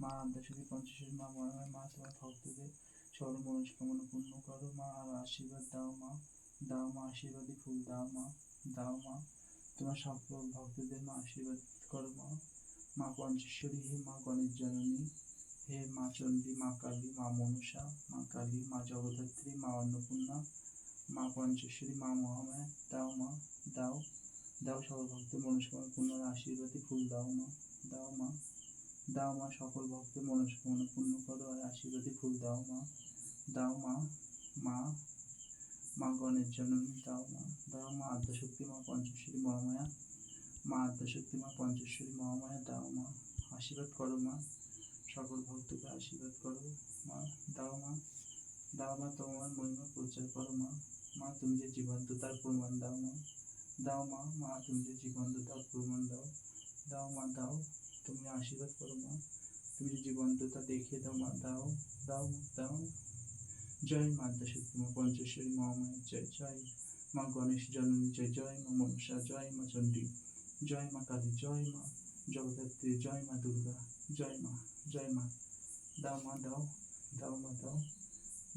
মা আদ্যাশক্তি পঞ্চশ্বরী মা মহামায়া মা তোমার ভক্তদের সর্ব মনস্কামনা পূর্ণ করো মা, আর আশীর্বাদ দাও মা। দাও মা আশীর্বাদী ফুল, দাও মা দাও মা। তোমার সকল ভক্তদের মা আশীর্বাদ করো মা। মা পঞ্চেশ্বরী, হে মা গণেশ জননী। হে মা চণ্ডী, মা কালী, মা মনসা, মা কালী, মা জগদ্ধাত্রী, মা অন্নপূর্ণা, মা পঞ্চেশ্বরী, মা মহামায়া। দাও মা, দাও। দাও সকল ভক্তের মনস্কামনা পূর্ণ আশীর্বাদী ফুল দাও মা দাও মা। দাও মা সকল ভক্তের মনস্কামনা পূর্ণ করো আর আশীর্বাদী ফুল দাও মা। দাও মা মা মা গণের জননী দাও মা। দাও মা আদ্যশক্তি, মা পঞ্চশ্বরী মহামায়া। মা আদ্যাশক্তি, মা পঞ্চশ্বরী মহামায়া দাও মা। আশীর্বাদ করো মা। সকল ভক্তকে আশীর্বাদ করো মা। দাও মা দাও মা তোমার মহিমা প্রচার করো মা। মা তুমি যে জীবন্ত তার প্রমাণ দাও মা। দাও মা মা তুমি যে জীবন্ত তার প্রমাণ দাও। দাও মা, দাও আশীর্বাদ করো মা। তুমি যে জীবন্ততা দেখিয়ে দাও মা। দাও দাও দাও। জয় মা আদ্যাশক্তি মা পঞ্চেশ্বরী মহামায়া, জয় জয় মা গণেশ জননী, জয় জয় মা মনসা, জয় মা চণ্ডী, জয় মা কালী, জয় মা জগদ্ধাত্রী, জয় মা দুর্গা, জয় মা জয় মা। দাও মা, দাও দাও মা, দাও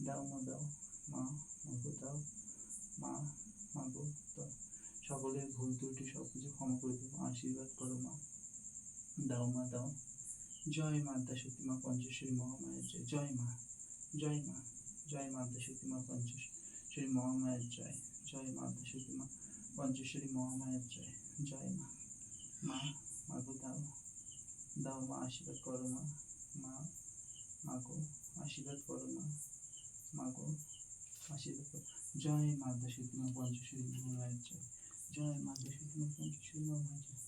দাও মা দাও, মা মাগো দাও, মা মাগো দাও। সকলের ভুল, ত্রুটি সব কিছু ক্ষমা করে দেবো আশীর্বাদ করো মা। দাও মা, দাও। জয় মা আদ্যাশক্তি মা পঞ্চেশ্বরী মহামায়ের জয়। জয় মা জয় মা জয় মা আদ্যাশক্তি মা পঞ্চেশ্বরী মহামায়ের জয়। জয় মা আদ্যাশক্তি মা পঞ্চেশ্বরী মহামায়ের জয়। জয় মা মা, মাগো দাও। দাও মা, আশীর্বাদ করো মা মা, মাগো, আশীর্বাদ করো মা, মাগো, আশীর্বাদ করো। জয় মা আদ্যাশক্তি মা পঞ্চেশ্বরী মহামায়ের জয়। জয় মা আদ্যাশক্তি মা পঞ্চেশ্বরী মহামায়ের জয়।